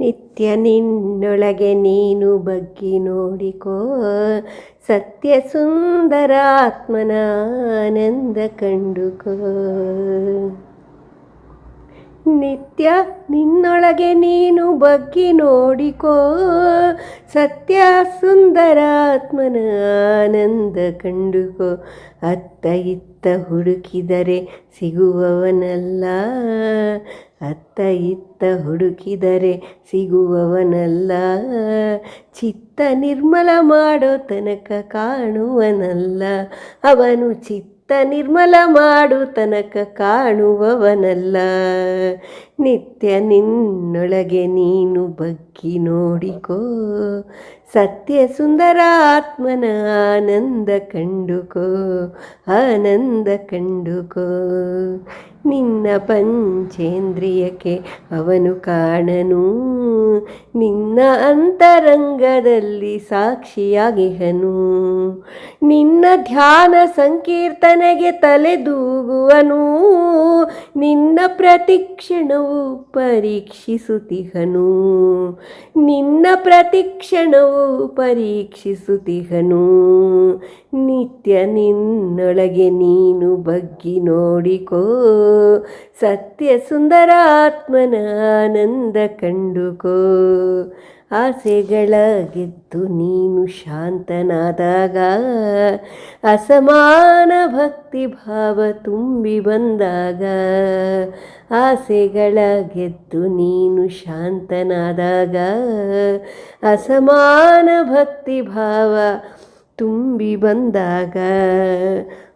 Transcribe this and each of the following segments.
ನಿತ್ಯ ನಿನ್ನೊಳಗೆ ನೀನು ಬಗ್ಗಿ ನೋಡಿಕೋ. ಸತ್ಯ ಸುಂದರ ಆತ್ಮನ ಆನಂದ ಕಂಡುಕೋ. ನಿತ್ಯ ನಿನ್ನೊಳಗೆ ನೀನು ಬಗ್ಗಿ ನೋಡಿಕೋ. ಸತ್ಯ ಸುಂದರ ಆತ್ಮನ ಆನಂದ ಕಂಡುಕೋ. ಅತ್ತ ಇತ್ತ ಹುಡುಕಿದರೆ ಸಿಗುವವನಲ್ಲ. ಅತ್ತ ಇತ್ತ ಹುಡುಕಿದರೆ ಸಿಗುವವನಲ್ಲ. ಚಿತ್ತ ನಿರ್ಮಲ ಮಾಡೋ ತನಕ ಕಾಣುವನಲ್ಲ. ಅವನು ಚಿತ್ತ ನಿರ್ಮಲ ಮಾಡು ತನಕ ಕಾಣುವವನಲ್ಲ. ನಿತ್ಯ ನಿನ್ನೊಳಗೆ ನೀನು ಬಗ್ಗಿ ನೋಡಿಕೋ. ಸತ್ಯ ಸುಂದರ ಆತ್ಮನ ಆನಂದ ಕಂಡುಕೋ ಆನಂದ ಕಂಡುಕೋ. ನಿನ್ನ ಪಂಚೇಂದ್ರಿಯಕ್ಕೆ ಅವನು ಕಾಣನು, ನಿನ್ನ ಅಂತರಂಗದಲ್ಲಿ ಸಾಕ್ಷಿಯಾಗಿಹನು. ನಿನ್ನ ಧ್ಯಾನ ಸಂಕೀರ್ತನೆಗೆ ತಲೆದೂಗುವನು, ನಿನ್ನ ಪ್ರತಿಕ್ಷಣವು ಪರೀಕ್ಷಿಸುತ್ತಿಹನು. ನಿನ್ನ ಪ್ರತಿಕ್ಷಣವು ಪರೀಕ್ಷಿಸುತ್ತಿಹನು. ನಿತ್ಯ ನಿನ್ನೊಳಗೆ ನೀನು ಬಗ್ಗಿ ನೋಡಿಕೋ. ಸತ್ಯ ಸುಂದರ ಆತ್ಮನ ಆನಂದ ಕಂಡುಕೋ. ಆಸೆಗಳ ಗೆದ್ದು ನೀನು ಶಾಂತನಾದಾಗ ಅಸಮಾನ ಭಕ್ತಿ ಭಾವ ತುಂಬಿ ಬಂದಾಗ ಆಸೆಗಳ ಗೆದ್ದು ನೀನು ಶಾಂತನಾದಾಗ ಅಸಮಾನ ಭಕ್ತಿ ಭಾವ ತುಂಬಿ ಬಂದಾಗ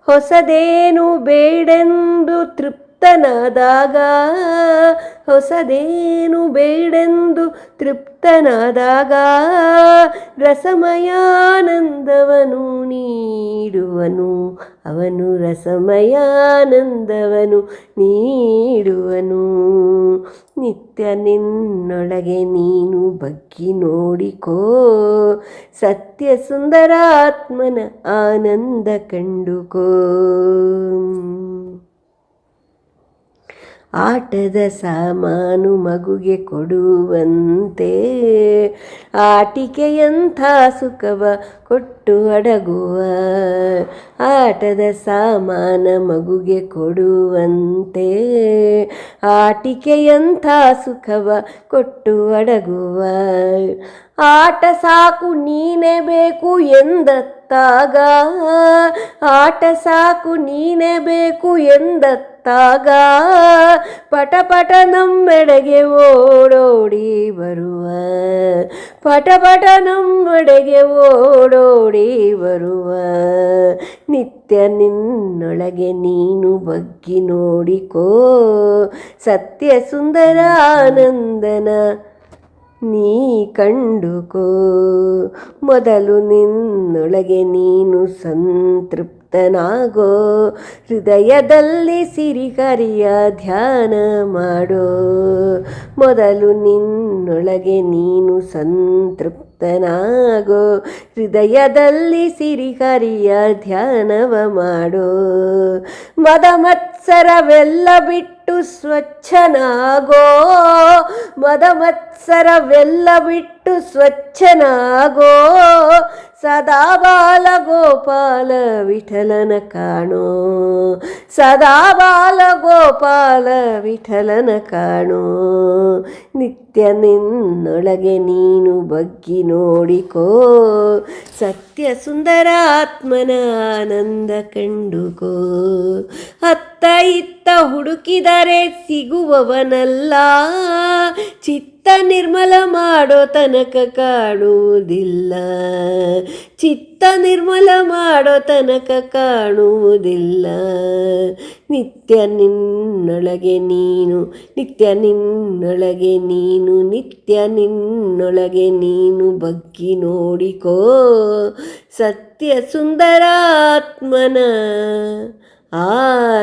ಹೊಸದೇನು ಬೇಡೆಂದು ತೃಪ್ತನಾದಾಗ ಹೊಸದೇನು ಬೇಡೆಂದು ತೃಪ್ತನಾದಾಗ ರಸಮಯಾನಂದವನು ನೀಡುವನು ಅವನು ರಸಮಯಾನಂದವನು ನೀಡುವನು. ನಿತ್ಯ ನಿನ್ನೊಳಗೆ ನೀನು ಬಗ್ಗಿ ನೋಡಿಕೋ. ಸತ್ಯ ಸುಂದರಾತ್ಮನ ಆನಂದ ಕಂಡುಕೋ. ಆಟದ ಸಾಮಾನು ಮಗುಗೆ ಕೊಡುವಂತೆ. ಆಟಿಕೆಯಂಥ ಸುಖವ ಕೊಟ್ಟು ಅಡಗುವ. ಆಟದ ಸಾಮಾನ ಮಗುಗೆ ಕೊಡುವಂತೆ. ಆಟಿಕೆಯಂಥ ಸುಖವ ಕೊಟ್ಟು ಅಡಗುವ. ಆಟ ಸಾಕು ನೀನೇ ಬೇಕು ಎಂದತ್ತಾಗ. ಆಟ ಸಾಕು ನೀನೇ ಬೇಕು ಎಂದತ್ತಾಗ. ಪಟ ಪಟ ನಮ್ಮೆಡೆಗೆ ಓಡೋಡಿ ಬರುವ. ಪಟ ಪಟ ನಮ್ಮೆಡೆಗೆ ಓಡೋಡಿ ಬರುವ. ನಿತ್ಯ ನಿನ್ನೊಳಗೆ ನೀನು ಬಗ್ಗಿ ನೋಡಿಕೋ. ಸತ್ಯ ಸುಂದರ ಆನಂದನ ನೀ ಕಂಡುಕೋ. ಮೊದಲು ನಿನ್ನೊಳಗೆ ನೀನು ಸಂತೃಪ್ತನಾಗೋ ಹೃದಯದಲ್ಲಿ ಸಿರಿಕರಿಯ ಧ್ಯಾನ ಮಾಡೋ. ಮೊದಲು ನಿನ್ನೊಳಗೆ ನೀನು ಸಂತೃಪ್ತನಾಗೋ ಹೃದಯದಲ್ಲಿ ಸಿರಿಹರಿಯ ಧ್ಯಾನವ ಮಾಡೋ. ಮದ ಮತ್ಸರವೆಲ್ಲ ಬಿಟ್ಟು ಸ್ವಚ್ಛನಾಗೋ. ಮದ ಮತ್ಸರವೆಲ್ಲ ಬಿಟ್ಟು ಸ್ವಚ್ಛನಾಗೋ. ಸದಾ ಬಾಲ ಗೋಪಾಲ ವಿಠಲನ ಕಾಣೋ. ಸದಾ ಬಾಲ ಗೋಪಾಲ ವಿಠಲನ ಕಾಣೋ. ನಿತ್ಯ ನಿನ್ನೊಳಗೆ ನೀನು ಬಗ್ಗಿ ನೋಡಿಕೋ. ಸತ್ಯ ಸುಂದರ ಆತ್ಮನ ಆನಂದ ಕಂಡುಕೋ. ಹತ್ತ ಇತ್ತ ಹುಡುಕಿದರೆ ಸಿಗುವವನಲ್ಲ. ಚಿತ್ತ ನಿರ್ಮಲ ಮಾಡೋ ತನಕ ಕಾಣುವುದಿಲ್ಲ. ಚಿತ್ತ ನಿರ್ಮಲ ಮಾಡೋ ತನಕ ಕಾಣುವುದಿಲ್ಲ. ನಿತ್ಯ ನಿನ್ನೊಳಗೆ ನೀನು, ನಿತ್ಯ ನಿನ್ನೊಳಗೆ ನೀನು, ನಿತ್ಯ ನಿನ್ನೊಳಗೆ ನೀನು ಬಗ್ಗಿ ನೋಡಿಕೋ. ಸತ್ಯ ಸುಂದರಾತ್ಮನ ಆ